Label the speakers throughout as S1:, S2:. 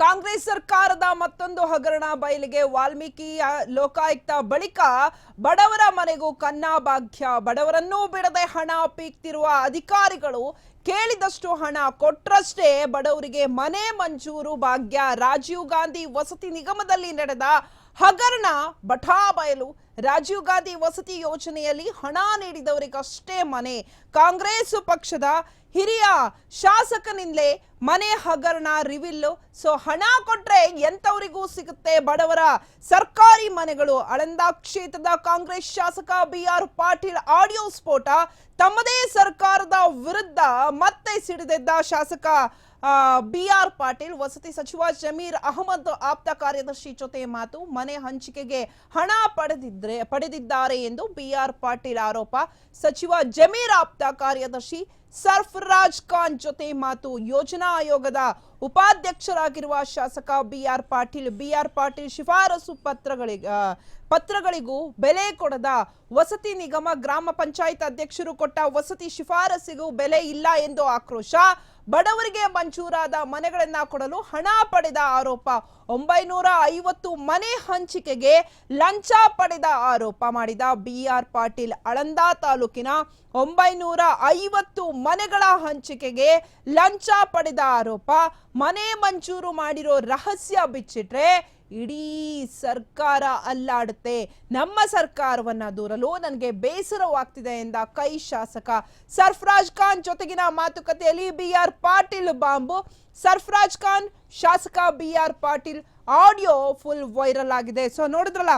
S1: ಕಾಂಗ್ರೆಸ್ ಸರ್ಕಾರದ ಮತ್ತೊಂದು ಹಗರಣ ಬಯಲಿಗೆ ವಾಲ್ಮೀಕಿ ಲೋಕಾಯುಕ್ತ ಬಳಿಕ ಬಡವರ ಮನೆಗೂ ಕನ್ನ ಭಾಗ್ಯ, ಬಡವರನ್ನೂ ಬಿಡದೆ ಹಣ ಪೀಕ್ತಿರುವ ಅಧಿಕಾರಿಗಳು ಕೇಳಿದಷ್ಟು ಹಣ ಕೊಟ್ರಷ್ಟೇ ಬಡವರಿಗೆ ಮನೆ ಮಂಜೂರು ಭಾಗ್ಯ. ರಾಜೀವ್ ಗಾಂಧಿ ವಸತಿ ನಿಗಮದಲ್ಲಿ ನಡೆದ ಹಗರಣ ಬಠಾ ಬಯಲು ರಾಜೀವ್ ಗಾಂಧಿ ವಸತಿ ಯೋಜನೆಯಲ್ಲಿ ಹಣ ನೀಡಿದವರಿಗಷ್ಟೇ ಮನೆ. ಕಾಂಗ್ರೆಸ್ ಪಕ್ಷದ ಹಿರಿಯ ಶಾಸಕನಿಂದಲೇ ಮನೆ ಹಗರಣ ರಿವಿಲ್ಲು. ಸೊ ಹಣ ಕೊಟ್ರೆ ಎಂಥವರಿಗೂ ಸಿಗುತ್ತೆ ಬಡವರ ಸರ್ಕಾರಿ ಮನೆಗಳು. ಅಳಂದ ಕ್ಷೇತ್ರದ ಕಾಂಗ್ರೆಸ್ ಶಾಸಕ ಬಿ ಆರ್ ಪಾಟೀಲ್ ಆಡಿಯೋ ಸ್ಫೋಟ ತಮ್ಮದೇ ಸರ್ಕಾರದ ವಿರುದ್ಧ ಮತ್ತೆ ಸಿಡಿದೆದ್ದ ಶಾಸಕ ಬಿ ಆರ್ ಪಾಟೀಲ್ ವಸತಿ ಸಚಿವ ಜಮೀರ್ ಅಹಮದ್ ಆಪ್ತ ಕಾರ್ಯದರ್ಶಿ ಜೊತೆ ಮಾತು, ಮನೆ ಹಂಚಿಕೆಗೆ ಹಣ ಪಡೆದಿದ್ರೆ, ಪಡೆದಿದ್ದಾರೆ ಎಂದು ಬಿ ಆರ್ ಪಾಟೀಲ್ ಆರೋಪ. ಸಚಿವ ಜಮೀರ್ ಆಪ್ತ ಕಾರ್ಯದರ್ಶಿ ಸರ್ಫರಾಜ್ ಖಾನ್ ಜೊತೆ ಮಾತು. ಯೋಜನಾ ಆಯೋಗದ ಉಪಾಧ್ಯಕ್ಷರಾಗಿರುವ ಶಾಸಕ B R Patil, B R Patil ಶಿಫಾರಸು ಪತ್ರಗಳಿಗೆ ಪತ್ರಗಳಿಗೂ ಬೆಲೆ ಕೊಡದ ವಸತಿ ನಿಗಮ ಗ್ರಾಮ ಪಂಚಾಯತ್ ಅಧ್ಯಕ್ಷರು ಕೊಟ್ಟ ವಸತಿ ಶಿಫಾರಸಿಗೂ ಬೆಲೆ ಇಲ್ಲ ಎಂದು ಆಕ್ರೋಶ. ಬಡವರಿಗೆ ಮಂಜೂರಾದ ಮನೆಗಳನ್ನ ಕೊಡಲು ಹಣ ಪಡೆದ ಆರೋಪ. ಒಂಬೈನೂರ ಐವತ್ತು ಮನೆ ಹಂಚಿಕೆಗೆ ಲಂಚ ಪಡೆದ ಆರೋಪ ಮಾಡಿದ ಬಿ ಆರ್ ಪಾಟೀಲ್ ಅಳಂದ ತಾಲೂಕಿನ ಒಂಬೈನೂರ ಐವತ್ತು ಮನೆಗಳ ಹಂಚಿಕೆಗೆ ಲಂಚ ಪಡೆದ ಆರೋಪ. ಮನೆ ಮಂಜೂರು ಮಾಡಿರೋ ರಹಸ್ಯ ಬಿಚ್ಚಿಟ್ರೆ ಇಡೀ ಸರ್ಕಾರ ಅಲ್ಲಾಡುತ್ತೆ. ನಮ್ಮ ಸರ್ಕಾರವನ್ನ ದೂರಲು ನನಗೆ ಬೇಸರವಾಗ್ತಿದೆ ಎಂದ ಕೈ ಶಾಸಕ ಸರ್ಫರಾಜ್ ಖಾನ್. ಜೊತೆಗಿನ ಮಾತುಕತೆಯಲ್ಲಿ B R Patil bomb. Sarfaraz Khan, ಶಾಸಕ B R Patil, audio full viral ಆಗಿದೆ. ಸೊ ನೋಡಿದ್ರಲ್ಲ,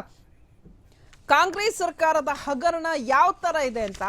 S1: ಕಾಂಗ್ರೆಸ್ ಸರ್ಕಾರದ ಹಗರಣ ಯಾವ ತರ ಇದೆ ಅಂತ